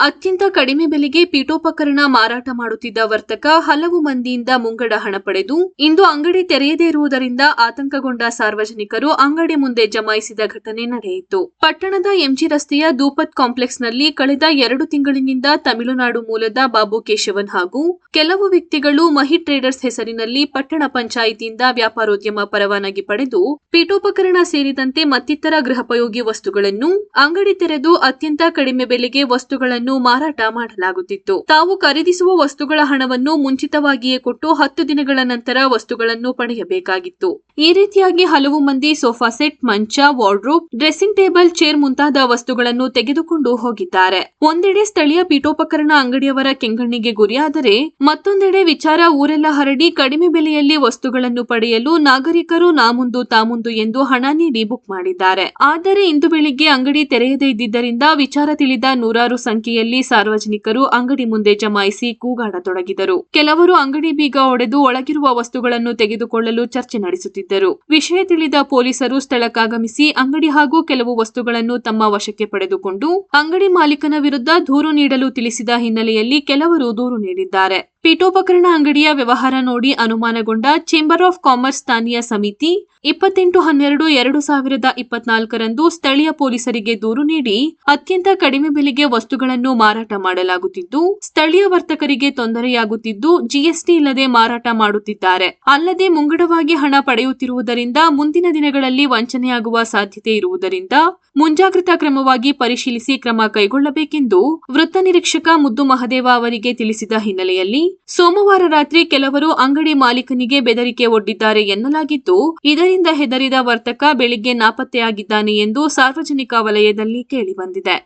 ಅತ್ಯಂತ ಕಡಿಮೆ ಬೆಲೆಗೆ ಪೀಠೋಪಕರಣ ಮಾರಾಟ ಮಾಡುತ್ತಿದ್ದ ವರ್ತಕ ಹಲವು ಮಂದಿಯಿಂದ ಮುಂಗಡ ಹಣ ಪಡೆದು ಇಂದು ಅಂಗಡಿ ತೆರೆಯದೇ ಇರುವುದರಿಂದ ಆತಂಕಗೊಂಡ ಸಾರ್ವಜನಿಕರು ಅಂಗಡಿ ಮುಂದೆ ಜಮಾಯಿಸಿದ ಘಟನೆ ನಡೆಯಿತು. ಪಟ್ಟಣದ ಎಂಜಿ ರಸ್ತೆಯ ದೂಪತ್ ಕಾಂಪ್ಲೆಕ್ಸ್ನಲ್ಲಿ ಕಳೆದ ಎರಡು ತಿಂಗಳಿನಿಂದ ತಮಿಳುನಾಡು ಮೂಲದ ಬಾಬು ಕೇಶವನ್ ಹಾಗೂ ಕೆಲವು ವ್ಯಕ್ತಿಗಳು ಮಹಿ ಟ್ರೇಡರ್ಸ್ ಹೆಸರಿನಲ್ಲಿ ಪಟ್ಟಣ ಪಂಚಾಯಿತಿಯಿಂದ ವ್ಯಾಪಾರೋದ್ಯಮ ಪರವಾನಗಿ ಪಡೆದು ಪೀಠೋಪಕರಣ ಸೇರಿದಂತೆ ಮತ್ತಿತರ ಗೃಹೋಪಯೋಗಿ ವಸ್ತುಗಳನ್ನು ಅಂಗಡಿ ತೆರೆದು ಅತ್ಯಂತ ಕಡಿಮೆ ಬೆಲೆಗೆ ವಸ್ತುಗಳನ್ನು ಮಾರಾಟ ಮಾಡಲಾಗುತ್ತಿತ್ತು. ತಾವು ಖರೀದಿಸುವ ವಸ್ತುಗಳ ಹಣವನ್ನು ಮುಂಚಿತವಾಗಿಯೇ ಕೊಟ್ಟು ಹತ್ತು ದಿನಗಳ ನಂತರ ವಸ್ತುಗಳನ್ನು ಪಡೆಯಬೇಕಾಗಿತ್ತು. ಈ ರೀತಿಯಾಗಿ ಹಲವು ಮಂದಿ ಸೋಫಾ ಸೆಟ್, ಮಂಚ, ವಾರ್ಡ್ರೋಬ್, ಡ್ರೆಸ್ಸಿಂಗ್ ಟೇಬಲ್, ಚೇರ್ ಮುಂತಾದ ವಸ್ತುಗಳನ್ನು ತೆಗೆದುಕೊಂಡು ಹೋಗಿದ್ದಾರೆ. ಒಂದೆಡೆ ಸ್ಥಳೀಯ ಪೀಠೋಪಕರಣ ಅಂಗಡಿಯವರ ಕೆಂಗಣ್ಣಿಗೆ ಗುರಿಯಾದರೆ, ಮತ್ತೊಂದೆಡೆ ವಿಚಾರ ಊರೆಲ್ಲ ಹರಡಿ ಕಡಿಮೆ ಬೆಲೆಯಲ್ಲಿ ವಸ್ತುಗಳನ್ನು ಪಡೆಯಲು ನಾಗರಿಕರು ನಾಮುಂದು ತಾಮುಂದು ಎಂದು ಹಣ ನೀಡಿ ಬುಕ್ ಮಾಡಿದ್ದಾರೆ. ಆದರೆ ಇಂದು ಬೆಳಿಗ್ಗೆ ಅಂಗಡಿ ತೆರೆಯದೇ ಇದ್ದಿದ್ದರಿಂದ ವಿಚಾರ ತಿಳಿದ ನೂರಾರು ಸಂಖ್ಯೆಯಲ್ಲಿ ಸಾರ್ವಜನಿಕರು ಅಂಗಡಿ ಮುಂದೆ ಜಮಾಯಿಸಿ ಕೂಗಾಡತೊಡಗಿದರು. ಕೆಲವರು ಅಂಗಡಿ ಬೀಗ ಒಡೆದು ಒಳಗಿರುವ ವಸ್ತುಗಳನ್ನು ತೆಗೆದುಕೊಳ್ಳಲು ಚರ್ಚೆ ನಡೆಸುತ್ತಿದ್ದರು. ವಿಷಯ ತಿಳಿದ ಪೊಲೀಸರು ಸ್ಥಳಕ್ಕಾಗಮಿಸಿ ಅಂಗಡಿ ಹಾಗೂ ಕೆಲವು ವಸ್ತುಗಳನ್ನು ತಮ್ಮ ವಶಕ್ಕೆ ಪಡೆದುಕೊಂಡು ಅಂಗಡಿ ಮಾಲೀಕನ ವಿರುದ್ಧ ದೂರು ನೀಡಲು ತಿಳಿಸಿದ ಹಿನ್ನೆಲೆಯಲ್ಲಿ ಕೆಲವರು ದೂರು ನೀಡಿದ್ದಾರೆ. ಪೀಠೋಪಕರಣ ಅಂಗಡಿಯ ವ್ಯವಹಾರ ನೋಡಿ ಅನುಮಾನಗೊಂಡ ಚೇಂಬರ್ ಆಫ್ ಕಾಮರ್ಸ್ ಸ್ಥಾನೀಯ ಸಮಿತಿ ಇಪ್ಪತ್ತೆಂಟು ಹನ್ನೆರಡು ಎರಡು ಸಾವಿರದ ಇಪ್ಪತ್ನಾಲ್ಕರಂದು ಸ್ಥಳೀಯ ಪೊಲೀಸರಿಗೆ ದೂರು ನೀಡಿ ಅತ್ಯಂತ ಕಡಿಮೆ ಬೆಲೆಗೆ ವಸ್ತುಗಳನ್ನು ಮಾರಾಟ ಮಾಡಲಾಗುತ್ತಿದ್ದು, ಸ್ಥಳೀಯ ವರ್ತಕರಿಗೆ ತೊಂದರೆಯಾಗುತ್ತಿದ್ದು ಜಿಎಸ್ಟಿ ಇಲ್ಲದೆ ಮಾರಾಟ ಮಾಡುತ್ತಿದ್ದಾರೆ. ಅಲ್ಲದೆ ಮುಂಗಡವಾಗಿ ಹಣ ಪಡೆಯುತ್ತಿರುವುದರಿಂದ ಮುಂದಿನ ದಿನಗಳಲ್ಲಿ ವಂಚನೆಯಾಗುವ ಸಾಧ್ಯತೆ ಇರುವುದರಿಂದ ಮುಂಜಾಗ್ರತಾ ಕ್ರಮವಾಗಿ ಪರಿಶೀಲಿಸಿ ಕ್ರಮ ಕೈಗೊಳ್ಳಬೇಕೆಂದು ವೃತ್ತ ನಿರೀಕ್ಷಕ ಮುದ್ದು ಮಹದೇವ ಅವರಿಗೆ ತಿಳಿಸಿದ ಹಿನ್ನೆಲೆಯಲ್ಲಿ ಸೋಮವಾರ ರಾತ್ರಿ ಕೆಲವರು ಅಂಗಡಿ ಮಾಲೀಕನಿಗೆ ಬೆದರಿಕೆ ಒಡ್ಡಿದ್ದಾರೆ ಎನ್ನಲಾಗಿದ್ದು ಇದರಿಂದ ಹೆದರಿದ ವರ್ತಕ ಬೆಳಿಗ್ಗೆ ನಾಪತ್ತೆಯಾಗಿದ್ದಾನೆ ಎಂದು ಸಾರ್ವಜನಿಕ ವಲಯದಲ್ಲಿ ಕೇಳಿಬಂದಿದೆ